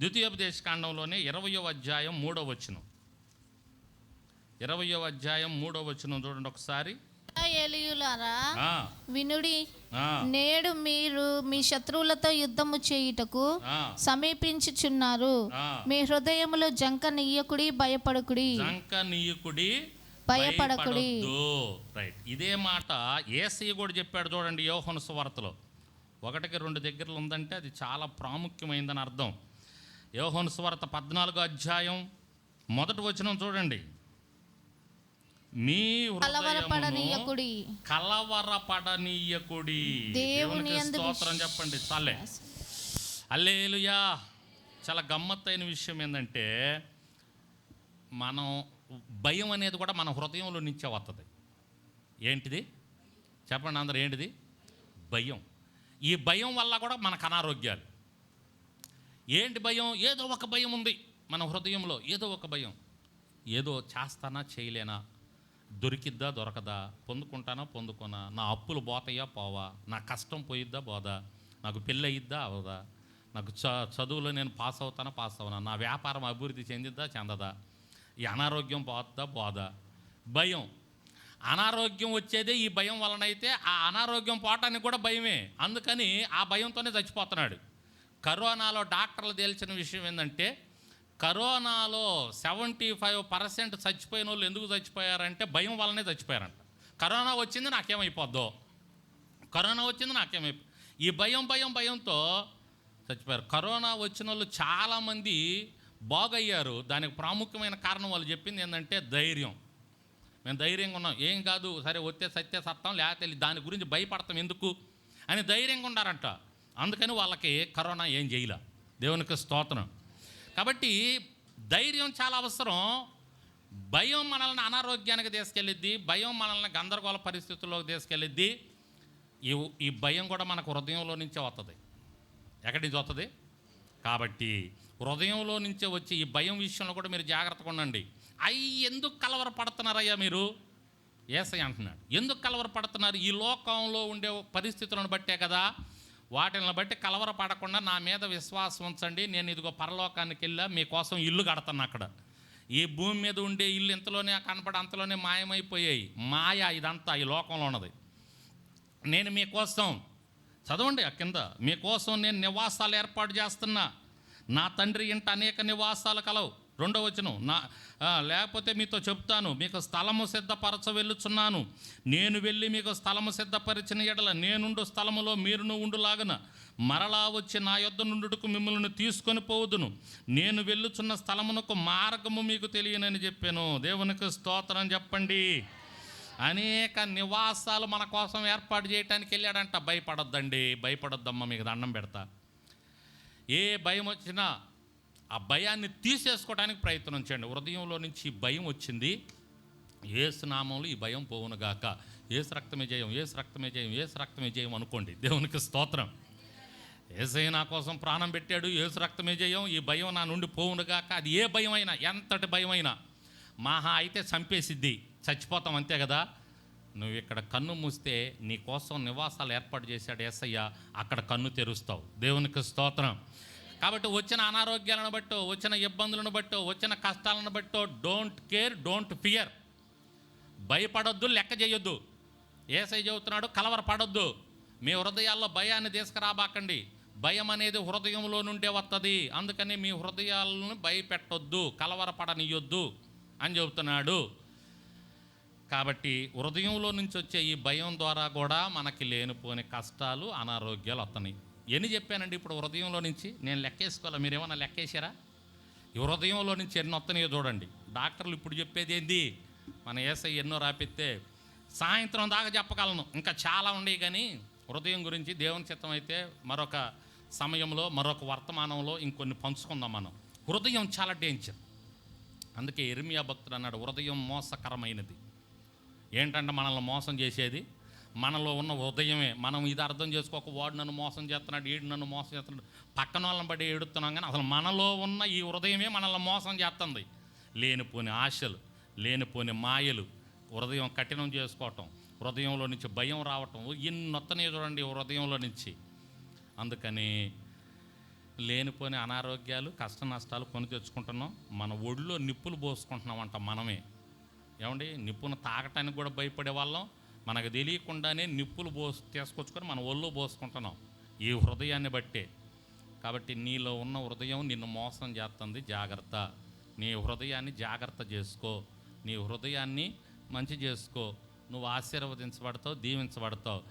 ద్వితీయోపదేశ కాండంలోనే ఇరవయో అధ్యాయం మూడో వచనం. ఇరవయో అధ్యాయం మూడో వచనం చూడండి ఒకసారి. వినుడి నేడు మీరు మీ శత్రువులతో యుద్ధము చేయుటకు. సమీపించుచున్నారు. మీ హృదయములో జంక నీయకుడి భయపడకుడి. జంక నీయకుడి భయపడకుడి. రైట్ ఇదే మాట ఏసీ కూడా చెప్పాడు చూడండి యోహను సువార్తలో. ఒకటికి రెండు దగ్గరలు ఉందంటే అది చాలా ప్రాముఖ్యమైందని అర్థం. యోహను సువార్త పద్నాలుగో అధ్యాయం మొదటి వచనం చూడండి. మీ కలవరపడనీయకుడి. కలవరపడనీయకుడి. దేవుని స్తోత్రం చెప్పండి. చాలే. అల్లేలుయా చాలా గమ్మత్తైన విషయం ఏంటంటే మనం భయం అనేది కూడా మన హృదయంలో నుంచే వస్తుంది ఏంటిది? చెప్పండి అందరు ఏంటిది? భయం. ఈ భయం వల్ల కూడా మనకు అనారోగ్యాలు. ఏంటి భయం? ఏదో ఒక భయం ఉంది మన హృదయంలో ఏదో ఒక భయం. ఏదో చేస్తానా చేయలేనా? దొరికిద్దా దొరకదా? పొందుకుంటానా పొందుకోనా? నా అప్పులు పోతాయా పోవా? నా కష్టం పోయిద్దా పోదా? నాకు పెళ్ళి అయ్యిద్దా అవదా? నాకు చ చదువులో నేను పాస్ అవుతానా పాస్ అవునా? నా వ్యాపారం అభివృద్ధి చెందిద్దా చెందదా? ఈ అనారోగ్యం పోద్దా పోదా? భయం. అనారోగ్యం వచ్చేదే ఈ భయం వలనైతే ఆ అనారోగ్యం పోవటానికి కూడా భయమే. అందుకని ఆ భయంతోనే చచ్చిపోతున్నాడు. కరోనాలో డాక్టర్లు తేల్చిన విషయం ఏంటంటే కరోనాలో సెవెంటీ ఫైవ్ పర్సెంట్ చచ్చిపోయిన వాళ్ళు ఎందుకు చచ్చిపోయారంటే భయం వల్లనే చచ్చిపోయారంట. కరోనా వచ్చింది నాకేమైపోద్దో? కరోనా వచ్చింది నాకేమైపో? ఈ భయం భయం భయంతో చచ్చిపోయారు. కరోనా వచ్చిన వాళ్ళు చాలామంది బాగయ్యారు. దానికి ప్రాముఖ్యమైన కారణం వాళ్ళు చెప్పింది ఏంటంటే ధైర్యం. మేము ధైర్యంగా ఉన్నాం. ఏం కాదు సరే వచ్చే సత్య సత్తం లేకపోతే దాని గురించి భయపడతాం ఎందుకు? అని ధైర్యంగా ఉన్నారంట అందుకని వాళ్ళకి కరోనా ఏం చేయలే దేవునికి స్తోత్రం. కాబట్టి ధైర్యం చాలా అవసరం. భయం మనల్ని అనారోగ్యానికి తీసుకెళ్ళిద్ది భయం మనల్ని గందరగోళ పరిస్థితుల్లోకి తీసుకెళ్ళిద్ది. ఈ ఈ భయం కూడా మనకు హృదయంలో నుంచే వస్తుంది ఎక్కడి నుంచి వస్తుంది కాబట్టి హృదయంలో నుంచే వచ్చి ఈ భయం విషయంలో కూడా మీరు జాగ్రత్తగా ఉండండి. అయ్యి ఎందుకు కలవరపడుతున్నారయ్యా మీరు? ఏసై అంటున్నాడు. ఎందుకు కలవరపడుతున్నారు ఈ లోకంలో ఉండే పరిస్థితులను బట్టే కదా వాటిని బట్టి కలవరపడకుండా నా మీద విశ్వాసం ఉంచండి. నేను ఇదిగో పరలోకానికి వెళ్ళా మీకోసం ఇల్లు కడతాను అక్కడ. ఈ భూమి మీద ఉండే ఇల్లు ఇంతలోనే కనపడి అంతలోనే మాయమైపోయాయి. మాయ ఇదంతా ఈ లోకంలో ఉన్నది. నేను మీకోసం చదవండి ఆ కింద మీకోసం నేను నివాసాలు ఏర్పాటు చేస్తున్నా. నా తండ్రి ఇంట అనేక నివాసాలు కలవు. రెండవ వచనం నా లేకపోతే మీతో చెప్తాను మీకు స్థలము సిద్ధపరచ వెళ్ళుచున్నాను. నేను వెళ్ళి మీకు స్థలము సిద్ధపరిచిన ఎడల నేనుండు స్థలములో మీరును ఉండులాగన. మరలా వచ్చి నా యొద్ద నుండుటకు మిమ్మల్ని తీసుకొని పోవుదును. నేను వెళ్ళుచున్న స్థలమునకు మార్గము మీకు తెలియనని చెప్పాను. దేవునికి స్తోత్రం చెప్పండి. అనేక నివాసాలు మన కోసం ఏర్పాటు చేయడానికి వెళ్ళాడంట. భయపడొద్దండి భయపడొద్దమ్మా మీకు దండం పెడతా. ఏ భయం వచ్చినా ఆ భయాన్ని తీసేసుకోవడానికి ప్రయత్నం చేయండి. హృదయంలో నుంచి భయం వచ్చింది. ఏసు నామంలో ఈ భయం పోవునుగాక ఏసు రక్తమే జయం ఏసు రక్తమే జయం ఏసు రక్తమే జయం అనుకోండి. దేవునికి స్తోత్రం. ఏసై నా కోసం ప్రాణం పెట్టాడు. ఏసు రక్తమే జయం ఈ భయం నా నుండి పోవునుగాక అది ఏ భయం అయినా ఎంతటి భయం అయినా మహా అయితే చంపేసిద్ది. చచ్చిపోతాం అంతే కదా. నువ్వు ఇక్కడ కన్ను మూస్తే నీ కోసం నివాసాలు ఏర్పాటు చేశాడు ఏసయ్య. అక్కడ కన్ను తెరుస్తావు. దేవునికి స్తోత్రం. కాబట్టి వచ్చిన అనారోగ్యాలను బట్టో వచ్చిన ఇబ్బందులను బట్టో వచ్చిన కష్టాలను బట్టో డోంట్ కేర్ డోంట్ ఫియర్ భయపడొద్దు లెక్క చేయొద్దు. ఏసై చెబుతున్నాడు కలవరపడొద్దు. మీ హృదయాల్లో భయాన్ని తీసుకురాబాకండి. భయం అనేది హృదయంలో నుండే వస్తుంది అందుకని మీ హృదయాలను భయపెట్టొద్దు కలవరపడనియొద్దు అని చెబుతున్నాడు. కాబట్టి హృదయంలో నుంచి వచ్చే ఈ భయం ద్వారా కూడా మనకి లేనిపోని కష్టాలు అనారోగ్యాలు వస్తున్నాయి ఎన్ని చెప్పానండి ఇప్పుడు హృదయంలో నుంచి? నేను లెక్కేసుకోవాలా? మీరు ఏమన్నా లెక్కేశారా? ఈ హృదయంలో నుంచి ఎన్ని వస్తున్నాయో చూడండి. డాక్టర్లు ఇప్పుడు చెప్పేది ఏంది? మన ఏసై ఎన్నో రాపిస్తే సాయంత్రం దాకా చెప్పగలను. ఇంకా చాలా ఉండేవి కానీ హృదయం గురించి దేవుని చిత్తం అయితే మరొక సమయంలో మరొక వర్తమానంలో ఇంకొన్ని పంచుకుందాం మనం. హృదయం చాలా డేంజర్ అందుకే ఇర్మియా భక్తుడు అన్నాడు హృదయం మోసకరమైనది. ఏంటంటే మనల్ని మోసం చేసేది? మనలో ఉన్న ఉదయమే. మనం ఇది అర్థం చేసుకోక వాడు నన్ను మోసం చేస్తున్నాడు ఈడు నన్ను మోసం చేస్తున్నాడు. పక్కన వాళ్ళని బట్టి ఏడుతున్నాం కానీ అసలు మనలో ఉన్న ఈ హృదయమే మనల్ని మోసం చేస్తుంది. లేనిపోని ఆశలు లేనిపోని మాయలు హృదయం కఠినం చేసుకోవటం హృదయంలో నుంచి భయం రావటం ఎన్ని వస్తున్నాయో చూడండి హృదయంలో నుంచి. అందుకని లేనిపోని అనారోగ్యాలు కష్ట నష్టాలు కొని తెచ్చుకుంటున్నాం. మన ఒడిలో నిప్పులు పోసుకుంటున్నాం అంట మనమే. ఏమండి? నిప్పును తాగటానికి కూడా భయపడే వాళ్ళం. మనకు తెలియకుండానే నిప్పులు పోసు తీసుకొచ్చుకొని మన ఒళ్ళు పోసుకుంటున్నాం ఈ హృదయాన్ని బట్టే. కాబట్టి నీలో ఉన్న హృదయం నిన్ను మోసం చేస్తుంది జాగ్రత్త. నీ హృదయాన్ని జాగ్రత్త చేసుకో. నీ హృదయాన్ని మంచి చేసుకో. నువ్వు ఆశీర్వదించబడతావు దీవించబడతావు.